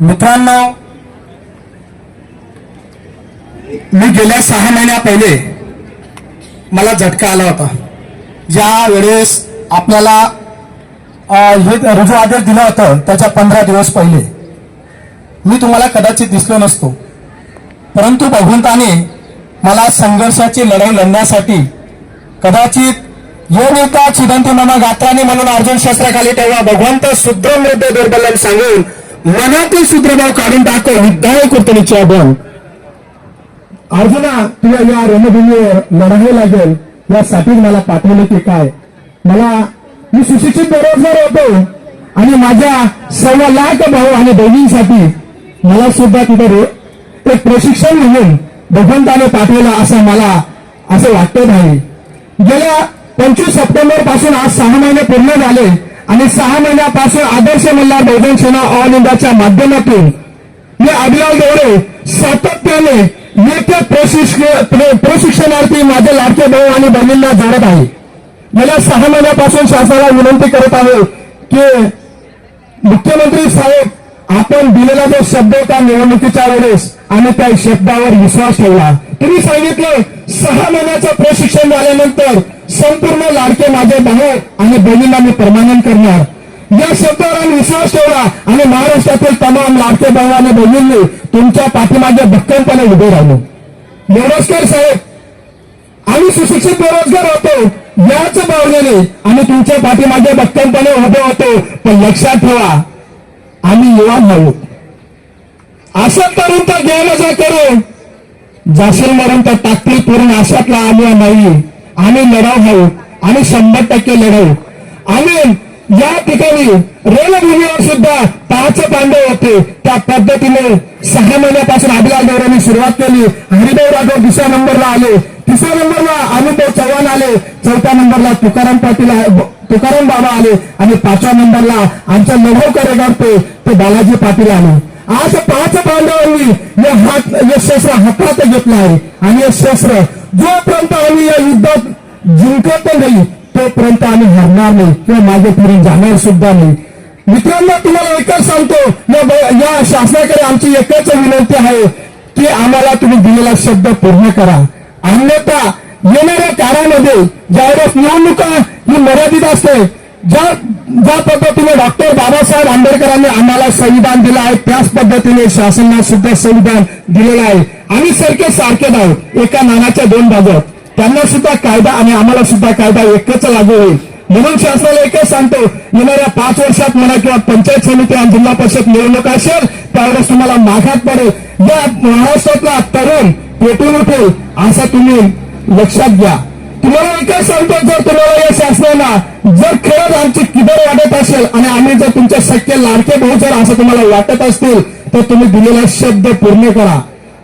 मित्रांनो मी गेल्या सहा महिन्या पहिले मला झटका आला होता. ज्या वेळेस आपल्याला हे रुजू आदेश दिलं होतं त्याच्या पंधरा दिवस पहिले. मी तुम्हाला कदाचित दिसलो नसतो. परंतु भगवंताने मला संघर्षाची लढाई लढण्यासाठी कदाचित यो नेता चिदंती मना गात्राने म्हणून अर्जुन शस्त्राखाली तेव्हा भगवंत शुद्ध मृद्ध दुर्बलन सांगून मनातील सूत्रभाव काढून टाको विद्याय कुर्तनीचे बन. अर्जुना तुला या रणभूमीवर लढावे लागेल. यासाठी मला पाठवले की काय? मला मी सुशिक्षित बेरोजगार होतो. आणि माझ्या सव्वा लाख भाऊ आणि बहिणींसाठी मला सुद्धा तिथे एक प्रशिक्षण म्हणून भगवंताने पाठवलं असं मला असं वाटत नाही गेल्या पंचवीस सप्टेंबरपासून आज सहा महिने पूर्ण झाले. आणि सहा महिन्यापासून आदर्श मल्हार बहुजन सेना ऑल इंडियाच्या माध्यमातून मी अभिलाल देवरे सातत्याने येत्या प्रशिक्षणार्थी माझे लाडके भाऊ आणि बहिणींना जोडत आहे. मला सहा महिन्यापासून शासनाला विनंती करत आहे की मुख्यमंत्री साहेब आपण दिलेला जो शब्द होता निवडणुकीच्या वेळेस आम्ही त्या शब्दावर विश्वास ठेवला. तुम्ही सांगितलं सहा महिन्याचं प्रशिक्षण झाल्यानंतर संपूर्ण लाडके माझे भाऊ आणि बहिणीला मी परमानंट करणार. या शब्दावर आम्ही विश्वास ठेवला आणि महाराष्ट्रातील तमाम लाडके भाऊ आणि बहिणींनी तुमच्या पाठीमागे भक्कमपणे उभे राहिलो. बेरोजगार साहेब. आम्ही सुशिक्षित बेरोजगार होतो. याच भावनेने आम्ही तुमच्या पाठीमागे भक्कमपणे उभे होतो. पण लक्षात ठेवा आम्ही युवा आहोत असं करून तर गैरमजा करू. जाशील मरून तर टाकतील पूर्ण अशातला आम्ही नाही. आम्ही लढाऊ आहोत आम्ही शंभर टक्के लढाऊ. आम्ही या ठिकाणी रेलभूमीवर सुद्धा पाच पांडव होते. त्या पद्धतीने सहा महिन्यापासून अभिलाष देवरांनी सुरुवात केली. हरिभाऊ राघव दुसऱ्या नंबरला आले. तिसऱ्या नंबरला आनंदभाऊ चव्हाण आले. चौथ्या नंबरला तुकाराम पाटील तुकाराम बाबा आले. आणि पाचव्या नंबरला आमचा लढाऊ कार्यकर्ते ते बालाजी पाटील आले. आज पाच पांडवांनी या हात या शस्त्र हातात घेतलं आहे. आणि हे शस्त्र जोपर्यंत आम्ही या युद्धात जिंकत नाही तोपर्यंत आम्ही हरणार नाही किंवा मागे पुढे जाणार सुद्धा नाही. मित्रांनो तुम्हाला एकच सांगतो या या शासनाकडे आमची एकच विनंती आहे की आम्हाला तुम्ही दिलेला शब्द पूर्ण करा. अन्यथा येणाऱ्या काळामध्ये ज्यावेळेस निवडणुका ही मर्यादित असते ज्या ज्या पद्धतीने डॉक्टर बाबासाहेब आंबेडकरांनी आम्हाला संविधान दिलं आहे त्याच पद्धतीने शासनाला सुद्धा संविधान दिलेलं आहे. आम्ही सारखे सारखेच आहोत एका नानाच्या दोन बाजू त्यांना सुद्धा कायदा आणि आम्हाला सुद्धा कायदा एकच लागू होईल. म्हणून शासनाला एकच सांगतो येणाऱ्या पाच वर्षात म्हणा किंवा पंचायत समिती आणि जिल्हा परिषद निवडणूक असेल त्यावेळेस तुम्हाला माघात पडेल. या महाराष्ट्रातला तरुण पेटून उठेल असं तुम्ही लक्षात घ्या. तुम्हाला एकच सांगतो जर तुम्हाला या शासनाला जर खरंच आमची किबर वाटत असेल आणि आम्ही जर तुमच्या शक्य लाडके भाऊ जर असं तुम्हाला वाटत असतील तर तुम्ही दिलेला शब्द पूर्ण करा.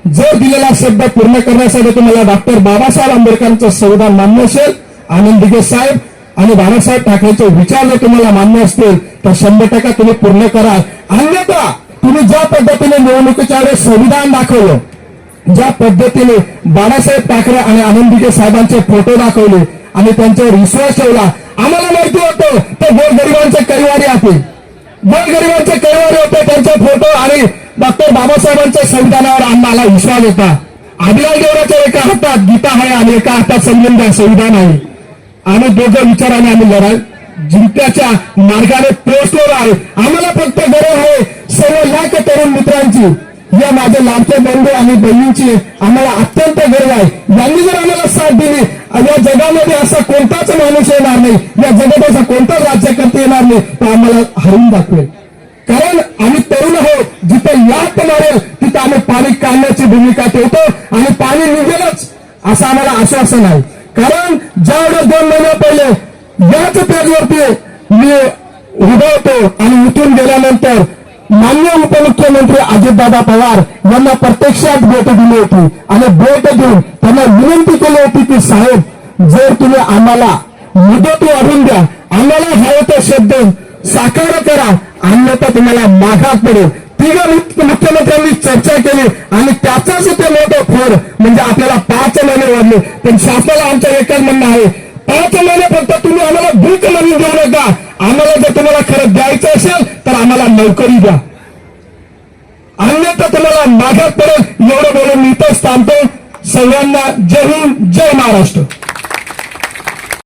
जो दिलेला शब्द पूर्ण करण्यासाठी तुम्हाला डॉक्टर बाबासाहेब आंबेडकरांचं संविधान मान्य असेल आनंद दिगे साहेब आणि बाळासाहेब ठाकरेचे विचार जर तुम्हाला मान्य असतील तर शंभर टक्का तुम्ही पूर्ण कराल अन्यथा तुम्ही ज्या पद्धतीने निवडणुकीच्या वेळेस संविधान दाखवलं ज्या पद्धतीने बाळासाहेब ठाकरे आणि आनंदीचे साहेबांचे फोटो दाखवले आणि त्यांच्यावर विश्वास ठेवला आम्हाला माहिती होतं ते गोरगरिबांचे कैवारी आहेत गोरगरिबांचे कैवारी होते त्यांचे फोटो आणि डॉक्टर बाबासाहेबांच्या संविधानावर आम्हाला विश्वास होता. आदिलाल देवराच्या एका हातात गीता आहे आणि एका हातात संविधान संविधान आहे. आणि दोघं विचाराने आम्ही लढाई जिंकण्याच्या मार्गाने पोहोचलेलो आहे. आम्हाला फक्त गरज आहे सर्व लाख तरुण मित्रांची. या माझ्या लाडके बंधू आणि बहिणींची आम्हाला अत्यंत गरज आहे. यांनी जर आम्हाला साथ दिली या जगामध्ये असा कोणताच माणूस येणार नाही. या जगात असा कोणताच राज्यकर्ते येणार नाही. तर आम्हाला हरवून दाखवेल कारण आम्ही तरुण आहोत जिथे लाट मारेल तिथे आम्ही पाणी काढण्याची भूमिका ठेवतो आणि पाणी निघेलच असं आम्हाला आश्वासन आहे. कारण ज्यावेळेस दोन महिन्या पहिले याच पेजवरती मी उभा होतो आणि उठून गेल्यानंतर मान्य उपमुख्यमंत्री अजितदादा पवार यांना प्रत्यक्षात भेट दिली होती आणि भेट देऊन त्यांना विनंती केली होती की साहेब जर तुम्ही आम्हाला मुदत वाढून द्या आम्हाला हवं तो शब्द साकार करा अन्यथा तुम्हाला माघात पडेल. तिघ मुख्यमंत्र्यांनी चर्चा केली. आणि त्याचाच ते मोठं फळ म्हणजे आपल्याला पाच महिने वाढले. पण शासनाला आमचं एकच म्हणणं आहे. पाच महिने फक्त तुम्ही आम्हाला भूक म्हणून देऊ नका आम्हाला जर तुम्हाला खरं द्यायचं असेल तर आम्हाला नोकरी द्या. तुम्हाला मागात पडेल. एवढं बोलून मी इथंच थांबतो. सगळ्यांना जय हिंद जय महाराष्ट्र.